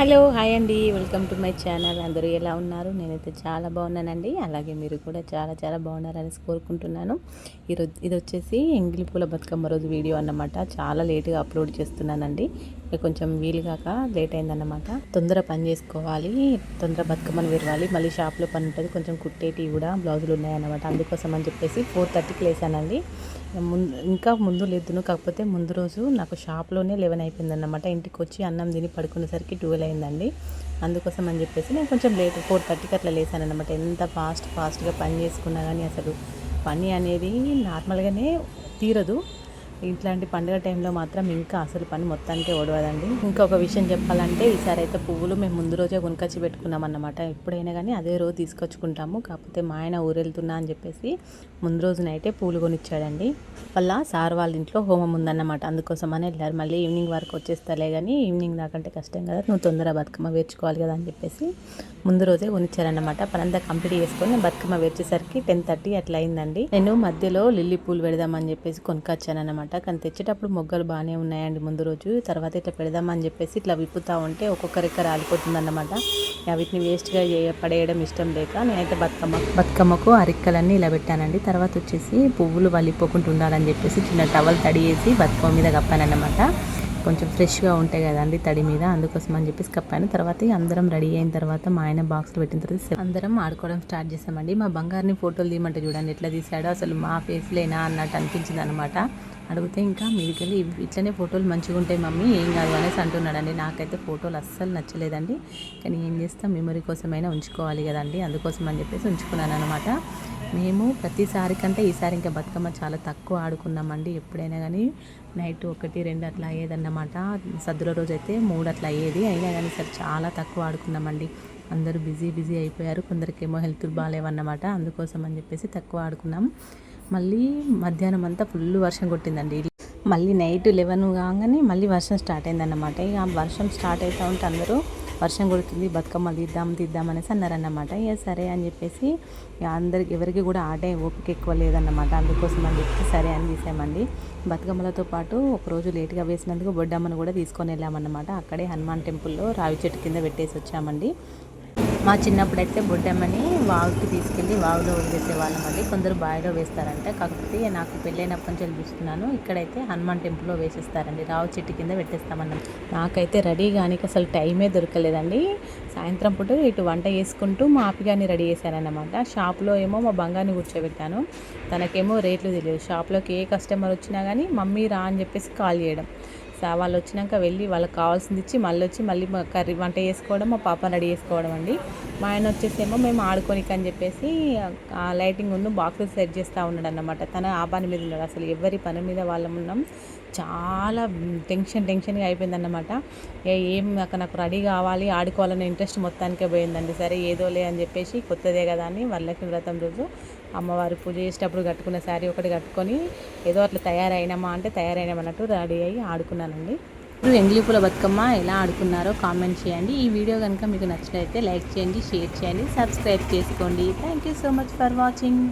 Hello hi అండి. Welcome to my channel. అందరూ ఎలా ఉన్నారు? నేనైతే చాలా బాగున్నానండి. అలాగే మీరు కూడా చాలా చాలా బాగున్నారని కోరుకుంటున్నాను. ఈరోజు ఇది వచ్చేసి ఎంగిలి పూల బతుకమ్మ రోజు వీడియో అన్నమాట. చాలా లేట్గా అప్లోడ్ చేస్తున్నానండి. కొంచెం వీలు కాక లేట్ అయిందన్నమాట. తొందర పని చేసుకోవాలి తొందర బతుకమ్మను విరవాలి. మళ్ళీ షాప్లో పని ఉంటుంది. కొంచెం కుట్టేటివి కూడా బ్లౌజులు ఉన్నాయన్నమాట. అందుకోసం అని చెప్పేసి ఫోర్ థర్టీకి లేసానండి. ముందు ఇంకా ముందు లేదును కాకపోతే ముందు రోజు నాకు షాప్లోనే లెవెన్ అయిపోయిందన్నమాట. ఇంటికి వచ్చి అన్నం తిని పడుకునేసరికి ట్వెల్వ్ అయిందండి. అందుకోసం అని చెప్పేసి నేను కొంచెం లేట్ ఫోర్ థర్టీకి అట్లా లేసాను అనమాట ఎంత ఫాస్ట్ ఫాస్ట్గా పని చేసుకున్నా కానీ అసలు పని అనేది నార్మల్గానే తీరదు. ఇట్లాంటి పండుగ టైంలో మాత్రం ఇంకా అసలు పని మొత్తానికే ఓడవదండి. ఇంకొక విషయం చెప్పాలంటే ఈసారి అయితే పువ్వులు మేము ముందు రోజే కొనుకొచ్చి పెట్టుకున్నాం అన్నమాట. ఎప్పుడైనా కానీ అదే రోజు తీసుకొచ్చుకుంటాము. కాకపోతే మా ఆయన ఊరెళ్తున్నా అని చెప్పేసి ముందు రోజు నైటే పూలు కొనిచ్చాడండి. వల్ల సార్ వాళ్ళ ఇంట్లో హోమం ఉందన్నమాట. అందుకోసం అని వెళ్ళారు. మళ్ళీ ఈవినింగ్ వరకు వచ్చేస్తలే కానీ ఈవినింగ్ నాకంటే కష్టం కదా. నువ్వు తొందరగా బతుకమ్మ వేర్చుకోవాలి కదా అని చెప్పేసి ముందు రోజే కొనిచ్చారన్నమాట. పనంతా కంప్లీట్ చేసుకొని బతుకమ్మ వేర్చేసరికి టెన్ థర్టీ అట్లా అయిందండి. నేను మధ్యలో లిల్లీ పూలు పెడదామని చెప్పేసి కొనుకొచ్చానమాట అనమాట కానీ తెచ్చేటప్పుడు మొగ్గలు బాగానే ఉన్నాయండి ముందు రోజు. తర్వాత ఇట్లా పెడదామని చెప్పేసి ఇట్లా విప్పుతా ఉంటే ఒక్కొక్కరిక్క రాలిపోతుంది అన్నమాట వీటిని వేస్ట్గా పడేయడం ఇష్టం లేక నేనైతే బతుకమ్మ బతుకమ్మకు అరిక్కలన్నీ ఇలా పెట్టానండి. తర్వాత వచ్చేసి పువ్వులు వలిపోకుండా ఉండాలని చెప్పేసి చిన్న టవల్ తడి వేసి బతుకమ్మ మీద కప్పానన్నమాట. కొంచెం ఫ్రెష్గా ఉంటాయి కదండి తడి మీద అందుకోసం అని చెప్పేసి కప్పాను. తర్వాత అందరం రెడీ అయిన తర్వాత మా ఆయన బాక్స్లో పెట్టిన తర్వాత అందరం ఆడుకోవడం స్టార్ట్ చేసామండి. మా బంగారుని ఫోటోలు తీయమంటే చూడండి ఎట్లా తీసాడో అసలు మా ఫేస్లేనా అన్నట్టు అనిపించింది అనమాట అడిగితే ఇంకా మీదికెళ్ళి ఇట్లనే ఫోటోలు మంచిగా ఉంటాయి మమ్మీ ఏం కాదు అనేసి అంటున్నాడండి. నాకైతే ఫోటోలు అస్సలు నచ్చలేదండి. కానీ ఏం చేస్తాం మెమరీ కోసమైనా ఉంచుకోవాలి కదండి. అందుకోసం అని చెప్పేసి ఉంచుకున్నాను అనమాట మేము ప్రతిసారి కంటే ఈసారి ఇంకా బతుకమ్మ చాలా తక్కువ ఆడుకున్నామండి. ఎప్పుడైనా కానీ నైట్ ఒకటి రెండు అట్లా అయ్యేదన్నమాట. సద్దుల రోజు అయితే మూడు అట్లా అయ్యేది. అయినా కానీ సరే చాలా తక్కువ ఆడుకున్నామండి. అందరూ బిజీ బిజీ అయిపోయారు. కొందరికేమో హెల్త్ బాగాలేవన్నమాట. అందుకోసం అని చెప్పేసి తక్కువ ఆడుకున్నాం. మళ్ళీ మధ్యాహ్నం అంతా ఫుల్ వర్షం కొట్టిందండి. మళ్ళీ నైట్ లెవెన్ కాగానే మళ్ళీ వర్షం స్టార్ట్ అయిందన్నమాట. ఇక వర్షం స్టార్ట్ అవుతూ ఉంటే అందరూ వర్షం కొడుతుంది బతుకమ్మ తీద్దాం తీద్దాం అనేసి అన్నారన్నమాట. ఇక సరే అని చెప్పేసి అందరికి ఎవరికి కూడా ఆడే ఓపిక ఎక్కువ లేదన్నమాట. అందుకోసం అని చెప్పి సరే అని తీసామండి. బతుకమ్మలతో పాటు ఒకరోజు లేట్గా వేసినందుకు బొడ్డమ్మను కూడా తీసుకొని వెళ్ళామన్నమాట. అక్కడే హనుమాన్ టెంపుల్లో రావి చెట్టు కింద పెట్టేసి వచ్చామండి. మా చిన్నప్పుడైతే బొడ్డమ్మని వాగుకి తీసుకెళ్ళి వాగులో వదిలేసేవాళ్ళం అండి. కొందరు బావిలో వేస్తారంట. కాకపోతే నాకు పెళ్ళైనప్పటి నుంచి చూస్తున్నాను ఇక్కడైతే హనుమాన్ టెంపుల్లో వేసేస్తారండి. రావు చెట్టు కింద పెట్టేస్తామన్నాం. నాకైతే రెడీ కానీ అసలు టైమే దొరకలేదండి. సాయంత్రం పూట ఇటు వంట చేసుకుంటూ మా ఆపిగాని రెడీ చేశానన్నమాట షాప్లో ఏమో మా బంగాన్ని కూర్చోబెట్టాను. తనకేమో రేట్లు తెలియదు. షాప్లోకి ఏ కస్టమర్ వచ్చినా కానీ మమ్మీ రా అని చెప్పేసి కాల్ చేయడం. వాళ్ళు వచ్చినాక వెళ్ళి వాళ్ళకి కావాల్సింది ఇచ్చి మళ్ళీ వచ్చి మళ్ళీ కర్రీ వంట చేసుకోవడం మా పాప రెడీ చేసుకోవడం అండి. మా ఆయన వచ్చేసేమో మేము ఆడుకోనికి అని చెప్పేసి ఆ లైటింగ్ ఉన్న బాక్సెస్ సెట్ చేస్తూ ఉన్నాడు అన్నమాట తన ఆ పని మీద ఉన్నాడు. అసలు ఎవరి పని మీద వాళ్ళం ఉన్నాం. చాలా టెన్షన్ టెన్షన్గా అయిపోయిందన్నమాట. ఏం నాకు నాకు రెడీ కావాలి ఆడుకోవాలనే ఇంట్రెస్ట్ మొత్తానికే పోయిందండి. సరే ఏదోలే అని చెప్పేసి కొత్తదే కదా అని వరలక్ష్మి వ్రతం రోజు అమ్మవారి పూజ చేసేటప్పుడు కట్టుకున్న శారీ ఒకటి కట్టుకొని ఏదో అట్లా తయారైనామా అంటే తయారైనామన్నట్టు రెడీ అయ్యి ఆడుకున్నానండి. ఇప్పుడు ఎంగిలి పూల బతుకమ్మ ఎలా ఆడుకున్నారో కామెంట్ చేయండి. ఈ వీడియో కనుక మీకు నచ్చినట్లయితే లైక్ చేయండి షేర్ చేయండి సబ్స్క్రైబ్ చేసుకోండి. Thank you so much for watching.